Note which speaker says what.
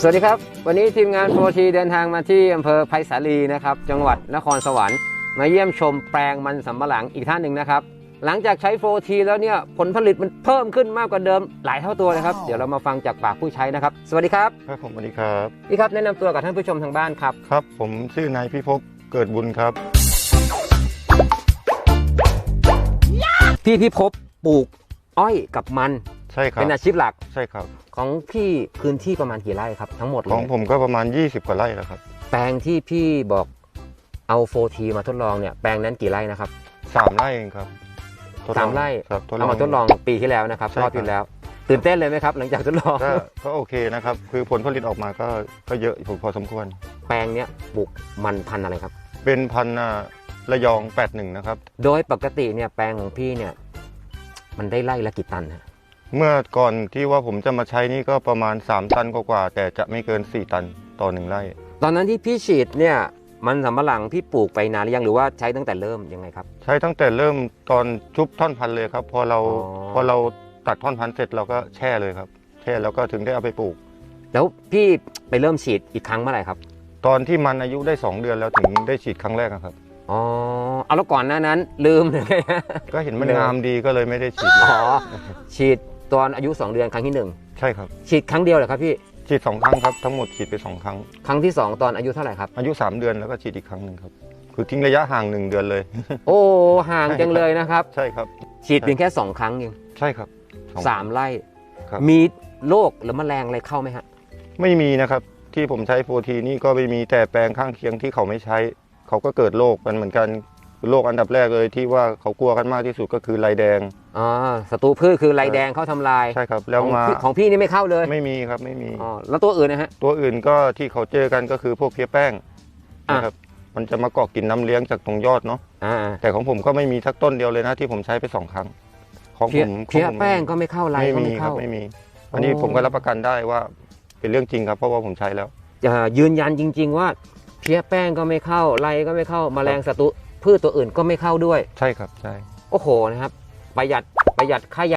Speaker 1: สวัสดีครับ วันนี้ทีมงานโฟทีเดินทางมาที่อำเภอไผ่สาลีนะครับ จังหวัดนครสวรรค์ มาเยี่ยมชมแปลงมันสำปะหลังอีกท่านหนึ่งนะครับ หลังจากใช้โฟทีแล้วเนี่ยผลผลิตมันเพิ่มขึ้นมากกว่าเดิมหลายเท่าตัวเลยครับ เดี๋ยวเรามาฟังจากปากผู้ใช้นะครับ สวัสดีครับ
Speaker 2: ครับผมสวัสดีครับ
Speaker 1: พี่ครับแนะนำตัวกับท่านผู้ชมทางบ้านครับ
Speaker 2: ครับ ผมชื่อนายพิภพเกิดบุญครับ
Speaker 1: พี่พิภพปลูกอ้อยกับมัน
Speaker 2: ใช่ครับ
Speaker 1: เป็นอาชีพหลัก
Speaker 2: ใช่ครับ
Speaker 1: ของพี่พื้นที่ประมาณกี่ไร่ครับทั้งหมดเล
Speaker 2: ของ
Speaker 1: ย
Speaker 2: ผมก็ประมาณ 20 กว่าไร่แล้วครับ
Speaker 1: แปลงที่พี่บอกเอาโฟทีมาทดลองเนี่ยแปลงนั้นกี่ไร่นะครับ
Speaker 2: สามไร่เองครับทดลอง
Speaker 1: สามไร่
Speaker 2: ครับทดล
Speaker 1: เอา
Speaker 2: อง
Speaker 1: มาทดลองปีที่แล้วนะครับ
Speaker 2: ใช่
Speaker 1: ร
Speaker 2: ครั
Speaker 1: อบบที่แล้ว ตื่นเต้นเลยไหมครับ หลังจากทดลอง
Speaker 2: ก็ก็โอเคนะครับ คือผลผลิตออกมาก็ก็เยอะอยู่พอสมควร
Speaker 1: แปลงเนี้ยปลูกมันพันธุ์อะไรครับ
Speaker 2: เป็นพันธุ์อ่าระยอง81นะครับ
Speaker 1: โดยปกติเนี่ยแปลงของพี่เนี่ยมันได้ไร่ละกี่ตันฮะ
Speaker 2: เมื่อก่อนที่ว่าผมจะมาใช้นี่ก็ประมาณ 3 ตันกว่าๆแต่จะไม่เกิน 4 ตันต่อหนึ่งไร่
Speaker 1: ตอนนั้นที่พี่ฉีดเนี่ยมันสำปะหลังพี่ปลูกไปนานหรือยังหรือว่าใช้ตั้งแต่เริ่มยังไงครับ
Speaker 2: ใช้ตั้งแต่เริ่มตอนชุบท่อนพันธุ์เลยครับ พอเรา
Speaker 1: อ๋อ
Speaker 2: พอเราตัดท่อนพันธุ์เสร็จเราก็แช่เลยครับ แช่แล้วก็ถึงได้เอาไปปลูก
Speaker 1: แล้วพี่ไปเริ่มฉีดอีกครั้งเมื่อไหร่ครับ
Speaker 2: ตอนที่มันอายุได้ 2 เดือนแล้วถึงได้ฉีดครั้งแรกอะครับ
Speaker 1: อ๋อเอาแล้วก่อนหน้านั้นลืมเลย
Speaker 2: ก็เห็นมัน
Speaker 1: เดิม
Speaker 2: งามดีก็เลยไม่ได้ฉีด
Speaker 1: อ๋อฉีด ตอนอายุ 2 เดือนครั้งที่หนึ่ง
Speaker 2: ใช่ครับ
Speaker 1: ฉีดครั้งเดียวเหรอครับพี่
Speaker 2: ฉีดสองครั้งครับ ทั้งหมดฉีดไปสองครั้ง
Speaker 1: ครั้งที่สองตอนอายุเท่าไหร่ครับ
Speaker 2: อายุ 3 เดือนแล้วก็ฉีดอีกครั้งหนึ่งครับ คือทิ้งระยะห่างหนึ่งเดือนเลย
Speaker 1: โอ้ห่างจังเลยนะครับ
Speaker 2: ใช่ครับ
Speaker 1: ฉีดเพียงแค่สองครั้งเอง
Speaker 2: ใช่ครับสอง
Speaker 1: สามไร่
Speaker 2: ครับ
Speaker 1: มีโรคหรือแมลงอะไรเข้าไหมฮะ
Speaker 2: ไม่มีนะครับ ที่ผมใช้โฟทีนี่ก็ไม่มีแต่แปลงข้างเคียงที่เขาไม่ใช้ เขาก็เกิดโรคกันเหมือนกัน โรคอันดับแรกเลยที่ว่าเขากลัวกันมากที่สุดก็คือลายแดง
Speaker 1: อ๋อศัตรูพืชคือลายแดงเข้าทำลาย
Speaker 2: ใช่ครับ แล้ว
Speaker 1: ของ
Speaker 2: มา
Speaker 1: พี่ของพี่นี่ไม่เข้าเลย
Speaker 2: ไม่มีครับไม่มี
Speaker 1: อ๋อแล้วตัวอื่นนะฮะ
Speaker 2: ตัวอื่นก็ที่เขาเจอกันก็คือพวกเพี้ยแป้ง
Speaker 1: อะ
Speaker 2: นะครับมันจะมาเกาะกินน้ำเลี้ยงจากตรงยอดเนาะ
Speaker 1: อ่า
Speaker 2: แต่ของผมก็ไม่มีสักต้นเดียวเลยนะที่ผมใช้ไปสองครั้ง ของ
Speaker 1: เพี้
Speaker 2: ผ
Speaker 1: ย
Speaker 2: ม
Speaker 1: เพี้ย
Speaker 2: ของผม
Speaker 1: แป้งก็ไม่เข้าลาย
Speaker 2: ไม่
Speaker 1: ก็
Speaker 2: มี
Speaker 1: ไม่
Speaker 2: ครับ
Speaker 1: เข้า
Speaker 2: ไม่มี อันนี้
Speaker 1: โอ้
Speaker 2: ผมก็รับประกันได้ว่าเป็นเรื่องจริงครับเพราะว่าผมใช้แล้ว
Speaker 1: จะยืนยันจริง ๆ ว่าเพี้ยแป้งก็ไม่เข้าลายก็ไม่เข้าแมลงศัตรู พืชตัวอื่นก็ไม่เข้าด้วย
Speaker 2: ใช่ครับใช่
Speaker 1: โอ้โหนะครับ ประหยัดประหยัดค่ายา